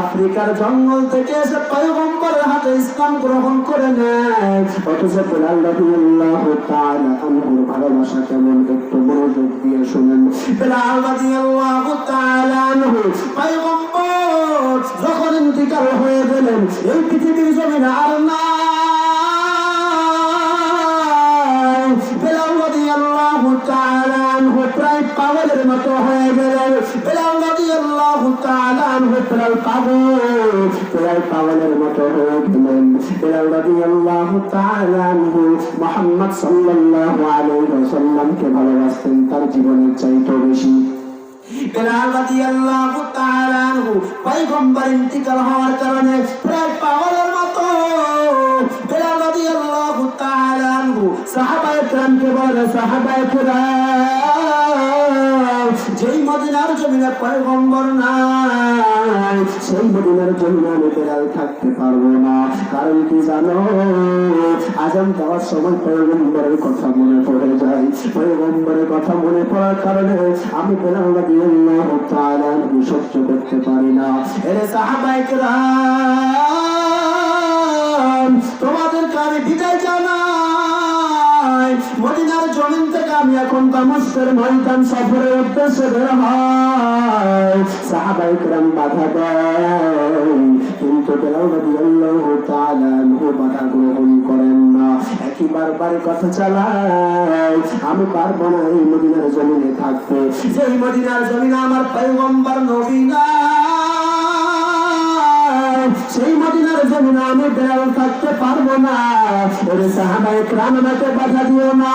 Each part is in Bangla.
আফ্রিকার জঙ্গল থেকে এসে পয়গম্বরের হাতে ইসলাম গ্রহণ করে নেয়। ভালোবাসা কেমন একটু মনোযোগ দিয়ে শুনেন। পয়গম্বর যখন ইন্তিকাল হয়ে গেলেন, এই পৃথিবীর জমিনে আর নাই তাআলা প্রায় পাগল প্রায় পাগলের মতো হয়ে গেলেন। বেলাল তাআলা আনহু। মুহাম্মদ সাল্লাল্লাহু আলাইহি ওয়াসাল্লামকে ভালোবাসতেন, তার জীবনের চাইতে বেশি। বেলাল রাদিয়াল্লাহু বেলাল সাহাবায়ে কেরামকে বলে, সাহাবায়ে মদিনার জমিনে পয়গম্বর নাই, সেই মদিনার জমিনে আমি বেলাল থাকতে পারব না। কারণ কি জানো? আজান দেওয়ার সময় পয়গম্বরের কথা মনে পড়ে যায়। পয়গম্বরের কথা মনে পড়ার কারণে আমি বেলাল রাদিয়াল্লাহু তাআলা আনহু সহ্য করতে পারি না। এরে সাহাবায়ে আমি এখন দামস্কের ময়দান সফরের উদ্দেশ্যে বের সাহাবায়ে কেরাম বাধা দেয়। কিন্তু বাধা গ্রহণ করেন না। একই বারবার কথা চালায়। আমি পারব না এই মদিনার জমিনে থাকতে। মদিনার আমার নবী সেই মদিনার জমিনে আমি বেড়াল থাকতে পারব না। ওরে সাহাবায়ে ক্রাম আমাকে বাধা দিও না।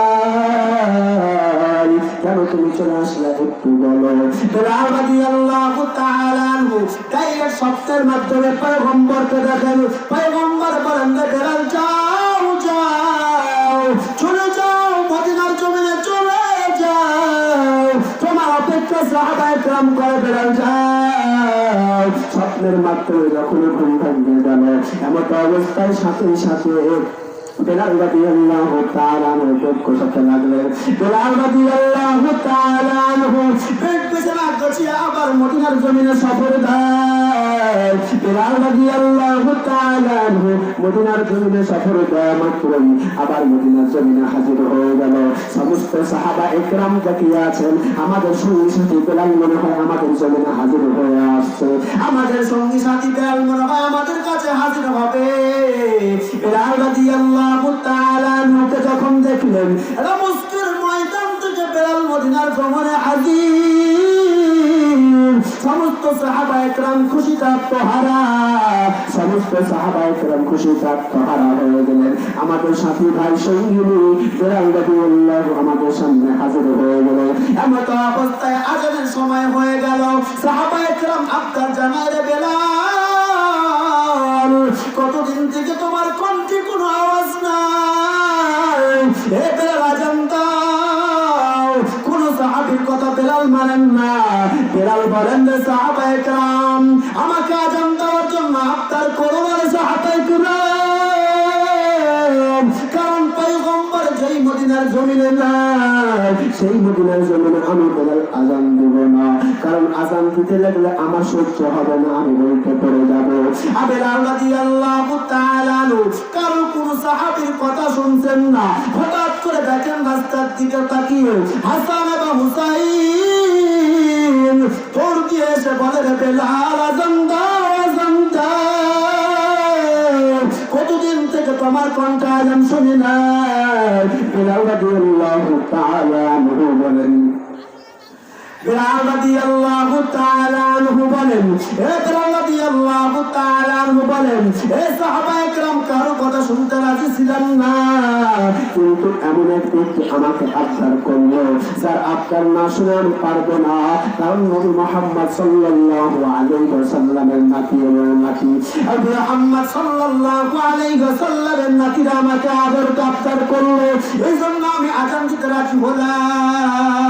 তুমি চলে আসলে একটু বলো। রাহাদি আল্লাহ তাইয়ের মাধ্যমে পয়গম্বর পেদা পয়গম্বর বলেন বেলাল যাও যাও, চলে যাও, মদিনার জমিনে চলে যাও। তোমার অপেক্ষা সাহাবায় কাম করে বেলাল যাও। স্বপ্নের মাধ্যমে যখন ঘুম ভাঙিয়ে গেল এমন অবস্থায় সাথে সাথে বেলাল রাদিয়াল্লাহু তাআলা আনহু পক্ষ সাথে লাগলেন বেলাল রাদিয়াল্লাহু তাআলা আনহু পেট পেছনে গছিয়া আবার মদিনার জমিনে সফর দেয়। বেলাল তাআলা আনহু মদিনার জমিনে সফর দেয় মাত্রই আবার মদিনার জমিনে হাজির হয়ে গেল। সমস্ত সাহাবা একরাম তাকিয়ে আছেন। আমাদের সঙ্গী সাথী বেলাল মনে হয় আমাদের জমিনে হাজির হয়ে আসছে। আমাদের সঙ্গী সাথী বেলাল মনে হয় আমাদের কাছে হাজির হবে। যখন দেখলেন এটা মুস্কির ময়দান থেকে বেলাল মদিনার ভ্রমণে হাজির। সমস্ত সাহাবা একরাম খুশি আত্মহারা সমস্ত সাহাবা একরাম খুশি আত্মহারা হয়ে গেলেন। আমাদের সাথী ভাই সঙ্গিনী আমাদের সামনে হাজির হয়ে অবস্থায় আজানের সময় হয়ে গেল। সাহাবা একরাম আবদার জানায় রে বেলাল, কতদিন থেকে তোমার বেলাল বলেন যে আমাকে আজান দেওয়ার জন্য আবদার করো না রে কারণ পয়গম্বর যেই মদিনার জমিনে নাই সেই মদিনার জমিনে আমি বেলাল আজান দেব না। কারণ আজান দিতে লাগলে আমার সহ্য হবে না, আমি বলতে পড়ে যাব। আবেলাল রাদিয়াল্লাহু তাআলা কারও কোন সাহাবীর কথা শুনছেন না। হঠাৎ করে দেখেন রাস্তার দিকে তাকিয়ে হাসান এবং হুসাইন এসে বলে রে বেলাল আজান দাও আজান দাও তোমার কণ্ঠ আজান শুনি না বেলাল রাদিয়াল্লাহু তাআলা বলেন বিলাল রাদিয়াল্লাহু তাআলা আনহু বলেন এ বিলাল রাদিয়াল্লাহু তাআলা আনহু বলেন এ সাহাবায়ে کرام কারো কথা শুনতে রাজি ছিলেন না কিন্তু এমন এক ব্যক্তি আমাকে আবদার করলো যার আবদার না শুনে আমি পারবো না কারণ নবী মুহাম্মদ সাল্লাল্লাহু আলাইহি ওয়াসাল্লামের নাতি এবং নাতি আবু মুহাম্মদ সাল্লাল্লাহু আলাইহি ওয়াসাল্লামের নাতিরা আমাকে আদর আবদার করলো এই জন্য আমি আজান দিতে রাজি হলাম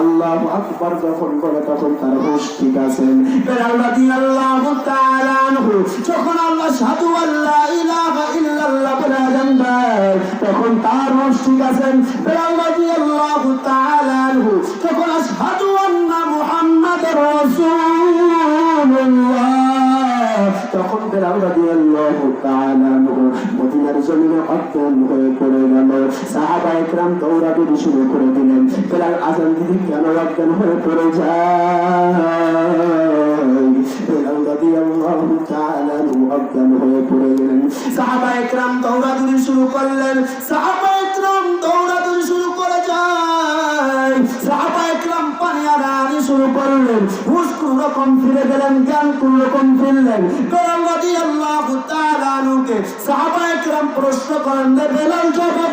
আল্লাহু তখন তার হুঁশ ঠিক আছে। বেলাল রাদিয়াল্লাহু তাআলা আনহু, যখন আল্লাহ সাধু তখন তার তখন আশহাদু তখন মদিনার জমিনে অজ্ঞান হয়ে পড়ে গেল সাহাবা একরাম শুরু করে দিলেন বেলাল আজান দিদি কেন অজ্ঞান হয়ে পড়ে যায় অজ্ঞান হয়ে পড়ে গেলেন সাহাবা একরাম দৌড়াদৌড়ি শুরু করলেন সাহাবা করলেন হুশ, কোন রকম ফিরে গেলেন জ্ঞান কোন রকম ফিরলেন? বেলাল রাদিয়াল্লাহু তাআলা আনহুকে সাহাবা একরাম প্রশ্ন করেন বেলাল জবাব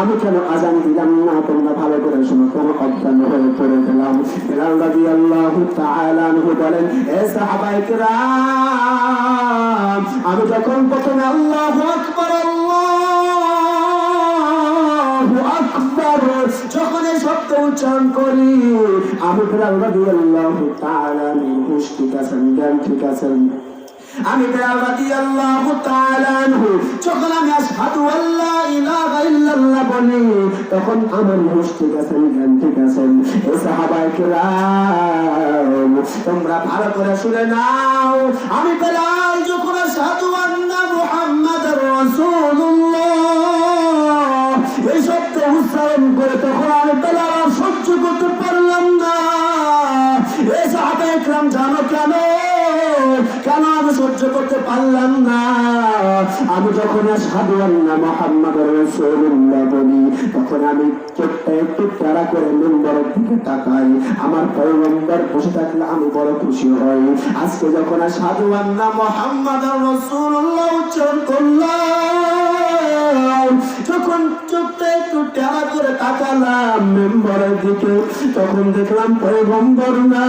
আমি কেন আজান দিলাম না? তোমরা ভালো করে শুনো, কেন অজ্ঞান হয়ে পড়ে গেলাম? তাআলা আনহু বলেন সাহাবায়ে কিরাম, আমি যখন প্রথমে আল্লাহু আকবার, আল্লাহু আমি আছেন আমি বেলাল রাদিয়াল্লাহু তাআলা আনহু, যখন আমি আশহাদু আল্লা ইলাহা ইল্লাল্লাহ বলি তখন আমার হুশ ঠিক আছেন জ্ঞান ঠিক আছেন এ সাহাবায়ে কিরাম তোমরা ভালো করে শুনে নাও। আমি বেলাল যখন আশহাদু আন্না মুহাম্মাদুর রাসূলুল্লাহ। এই শব্দ উচ্চারণ করে তখন আমি সহ্য করতে পারলাম না। এই সাহাবা একরাম, জানো কেন? সহ্য করতে পারলাম না। আমি যখন সাধু আল্লাহ মোহাম্মদ রসুল্লাহ বলি, তখন আমি চোখটা একটু তাড়া করে মেম্বরের দিকে তাকাই। আমার পয়গম্বর বসে থাকলে আমি বড় খুশি হই। আজকে যখন সাধু আল্লাহ মোহাম্মদ রসুল্লাহ উচ্চারণ করলাম, যখন চোখটা একটু করে তাকালাম মেম্বরের দিকে, তখন দেখলাম পয়গম্বর না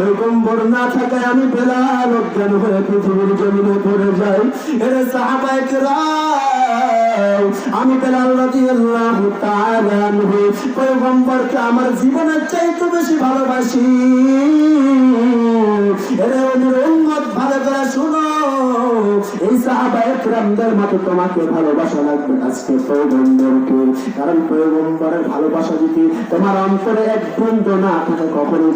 পয়গম্বর না থাকায় আমি বেলাল অজ্ঞান হয়ে পৃথিবীর জমিনে পড়ে যাই। সাহাবায়ে আমি বেলাল পয়গম্বরকে আমার জীবনের চাইতে বেশি ভালোবাসি। ভালো করে শুনো। এই সাহাবায়ে কেরামদের মতো তোমাকে ভালোবাসা লাগবে আজকে পয়গম্বরকে। কারণ পয়গম্বরের ভালোবাসা যদি তোমার অন্তরে এক বন্ধু না থাকে, কখনোই